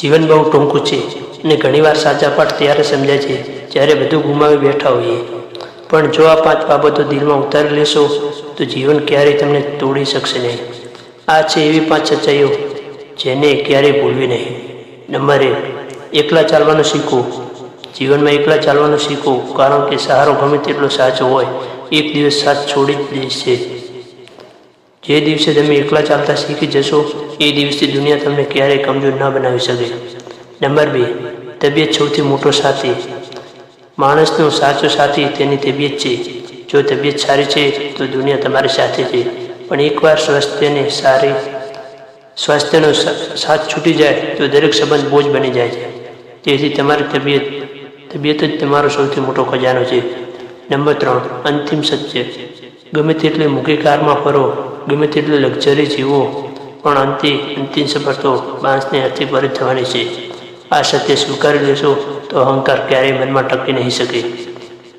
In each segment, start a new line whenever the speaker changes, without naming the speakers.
જીવન બહુ ટૂંકું છે અને ઘણીવાર સાચા પાઠ ત્યારે સમજાય છે જ્યારે બધું ગુમાવી બેઠા હોઈએ. પણ જો આ પાંચ બાબતો દિલમાં ઉતારી લેશો, તો જીવન ક્યારેય તમને તોડી શકશે નહીં. આ છે એવી પાંચ સચ્ચાઈઓ જેને ક્યારેય ભૂલવી નહીં. નંબર એક, એકલા ચાલવાનું શીખવું. જીવનમાં એકલા ચાલવાનું શીખવું, કારણ કે સહારો ગમે તેટલો સાચો હોય, એક દિવસ સાથ છોડી જ દેશે. જે દિવસે તમે એકલા ચાલતા શીખી જશો, એ દિવસથી દુનિયા તમને ક્યારેય કમજોર ન બનાવી શકે. નંબર બે, તબિયત સૌથી મોટો સાથી. માણસનો સાચો સાથી તેની તબિયત છે. જો તબિયત સારી છે, તો દુનિયા તમારી સાથે છે. પણ એકવાર સ્વાસ્થ્યને સારી, સ્વાસ્થ્યનો સાથ છૂટી જાય, તો દરેક સંબંધ બોજ બની જાય છે. તેથી તમારી તબિયત તબિયત જ તમારો સૌથી મોટો ખજાનો છે. નંબર ત્રણ, અંતિમ સત્ય. ગમે તેટલી મૂકી કારમાં ફરો ગમે તેટલે લક્ઝરી જીવો, પણ અંતે અંતિમ સફળતા બાંસને હાથે પર થવાની છે. આ સત્ય સ્વીકારી લેશો તો અહંકાર ક્યારેય મનમાં ટકી નહીં શકે.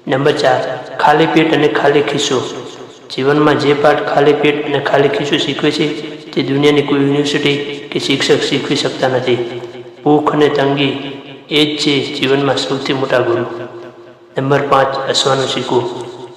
નંબર ચાર, ખાલી પેટ અને ખાલી ખિસ્સો. જીવનમાં જે પાઠ ખાલી પેટ અને ખાલી ખિસ્સો શીખવે છે, તે દુનિયાની કોઈ યુનિવર્સિટી કે શિક્ષક શીખવી શકતા નથી. ભૂખ અને તંગી, એ જ છે જીવનમાં સૌથી મોટા ગુરુ. નંબર પાંચ, હસવાનું શીખવું.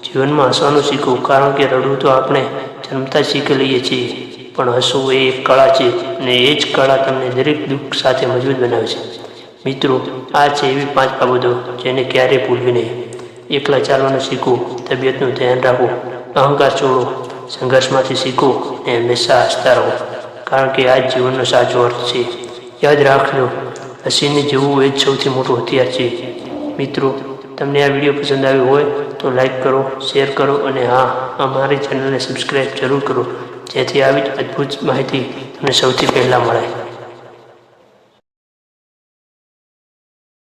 જીવનમાં હસવાનું શીખવું, કારણ કે રડવું તો આપણે જન્મતા શીખી લઈએ છીએ. પણ હસવું એ એક કળા છે અને એ જ કળા તમને દરેક દુઃખ સાથે મજબૂત બનાવે છે. મિત્રો, આ છે એવી પાંચ બાબતો જેને ક્યારેય ભૂલવી નહીં. એકલા ચાલવાનું શીખવું, તબિયતનું ધ્યાન રાખવું, અહંકાર છોડો સંઘર્ષમાંથી શીખો અને હંમેશા હસતા રહો. કારણ કે આ જ જીવનનો સાચો અર્થ છે. યાદ રાખજો, હસીને જીવવું એ જ સૌથી મોટું હથિયાર છે. મિત્રો તમને આ વીડિયો પસંદ આવ્યો હોય તો લાઈક કરો, શેર કરો અને હા અમારી ચેનલને સબસ્ક્રાઈબ જરૂર કરો. જેથી આવી જ અદ્ભુત માહિતી તમને સૌથી પહેલાં મળે.